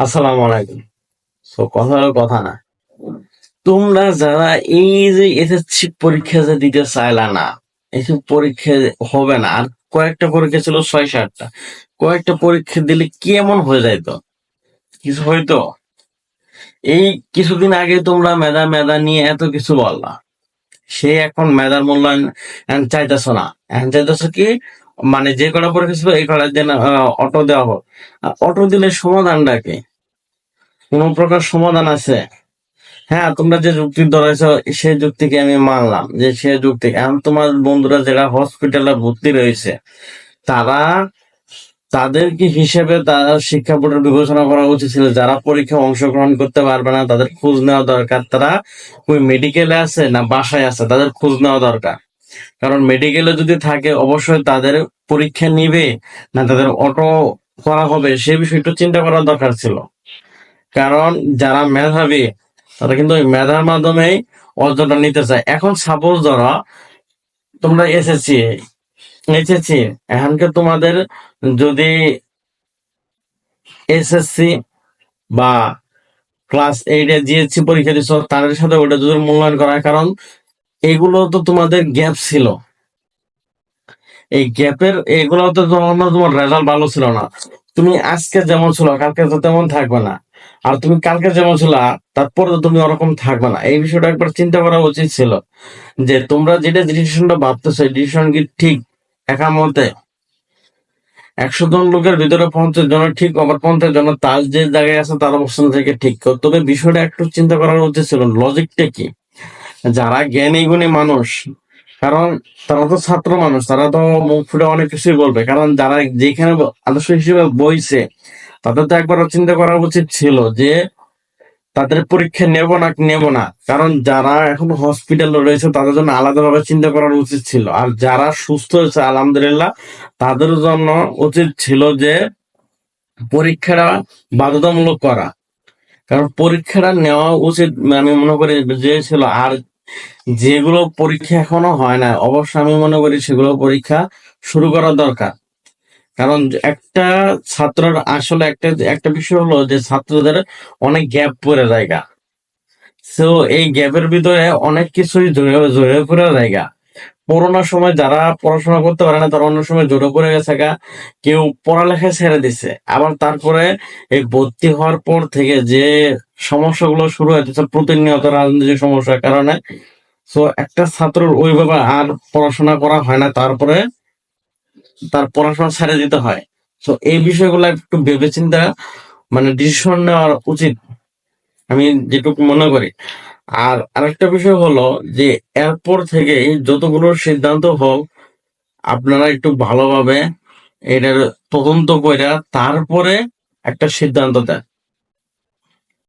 আসসালামু আলাইকুম। সো কথা হলো কথা না। তোমরা যারা এই যে এসএসসি পরীক্ষা যে দিতে চাইলা না এইসব পরীক্ষা হবে না। আর কয়েকটা পরীক্ষা ছিল ছয় সাতটা কয়েকটা পরীক্ষা দিলে কি এমন হয়ে যাইতো? কিছু হয়তো এই কিছুদিন আগে তোমরা মেধা মেধা নিয়ে এত কিছু বললা। সে এখন মেধার মূল্যায়ন চাইতেছ না। এখন চাইতেছ কি মানে যে কটা পরীক্ষা ছিল, এই কটা যেন অটো দেওয়া হোক। অটো দিলে সমাধানটা কি? কোন প্রকার সমাধান আছে? হ্যাঁ তোমরা যে যুক্তি ধরেছ, সেই যুক্তিকে আমি মানলাম যে সে যুক্তি। এখন তোমার বন্ধুরা যারা হসপিটালে ভর্তি রয়েছে, তারা তাদের কি হিসেবে তারা শিক্ষা বোর্ডের বিবেচনা করা উচিত ছিল। যারা পরীক্ষায় অংশগ্রহণ করতে পারবে না, তাদের খোঁজ নেওয়া দরকার। তারা ওই মেডিকেলে আছে না বাসায় আছে, তাদের খোঁজ নেওয়া দরকার। কারণ মেডিকেলে যদি থাকে, অবশ্যই তাদের পরীক্ষা নিবে, না তাদের অটো করা হবে, সে বিষয়ে একটু চিন্তা করার দরকার ছিল। কারণ যারা মেধাবী, তারা কিন্তু ওই মেধার মাধ্যমেই অর্জনটা নিতে চায়। এখন সাপোজ ধরো, তোমরা এসেছি এসেছি এখনকে তোমাদের যদি এসএসসি বা ক্লাস এইটে জিএসসি পরীক্ষা দিচ্ছ তাদের সাথে ওটা যদি মূল্যায়ন করা কারণ এগুলো তো তোমাদের গ্যাপ ছিল। এই গ্যাপের এগুলো তো তোমার রেজাল্ট ভালো ছিল না। তুমি আজকে যেমন ছিল, কালকে তো তেমন থাকবে না। আর তুমি কালকে যেমন ছিল, তারপরে তো তুমি ওরকম থাকবে না। এই বিষয়টা একবার চিন্তা করা উচিত ছিল যে তোমরা যেটা ডিসিশনটা ভাবতেছো ডিসিশন কি ঠিক একা মতে? একশো জন লোকের ভিতরে পঞ্চাশ জনের ঠিক, আবার পঞ্চাশ জন তার যে জায়গায় আছে, তার অবস্থান থেকে ঠিক। তবে বিষয়টা একটু চিন্তা করার উচিত ছিল। লজিকটা কি? যারা জ্ঞানী গুণী মানুষ, কারণ তারা তো ছাত্র মানুষ, তারা তো মুখ ফুটে অনেক কিছুই বলবে। কারণ যারা যেখানে আদর্শ হিসেবে বইছে, তাদের তো একবার চিন্তা করা উচিত ছিল যে তাদের পরীক্ষা নেব না নেব না। কারণ যারা এখন হসপিটালে রয়েছে, তাদের জন্য আলাদাভাবে চিন্তা করার উচিত ছিল। আর যারা সুস্থ হয়েছে, আলহামদুলিল্লাহ, তাদের জন্য উচিত ছিল যে পরীক্ষাটা বাধ্যতামূলক করা। কারণ পরীক্ষাটা নেওয়া উচিত, আমি মনে করি যে ছিল। আর যেগুলো পরীক্ষা এখনও হয় না। অবশ্য আমি মনে করি সেগুলো পরীক্ষা শুরু করা দরকার। কারণ একটা ছাত্রের আসলে একটা একটা বিষয় হলো যে ছাত্রদের অনেক গ্যাপ পড়ে জায়গা। সো এই গ্যাপের ভিতরে অনেক কিছুই জড়ে জড়ে পড়ে জায়গা। করোনার সময় যারা পড়াশোনা করতে পারে না, তারা অন্য সময় জোরে পড়ে গেছে গা। কেউ পড়ালেখা ছেড়ে দিছে। আবার তারপরে এই ভর্তি হওয়ার পর থেকে যে সমস্যাগুলো শুরু হয়েছে, প্রতিনিয়ত রাজনৈতিক সমস্যার কারণে, তো একটা ছাত্রের ওইভাবে আর পড়াশোনা করা হয় না, তারপরে তার পড়াশোনা ছেড়ে দিতে হয়। তো এই বিষয়গুলো একটু ভেবেচিন্তা মানে ডিসিশন নেওয়া উচিত। আমি যেটুকু মনে করি। আর আরেকটা বিষয় হলো যে, এরপর থেকে যতগুলো সিদ্ধান্ত হোক, আপনারা একটু ভালোভাবে এটার তদন্ত করে তারপরে একটা সিদ্ধান্ত দেন।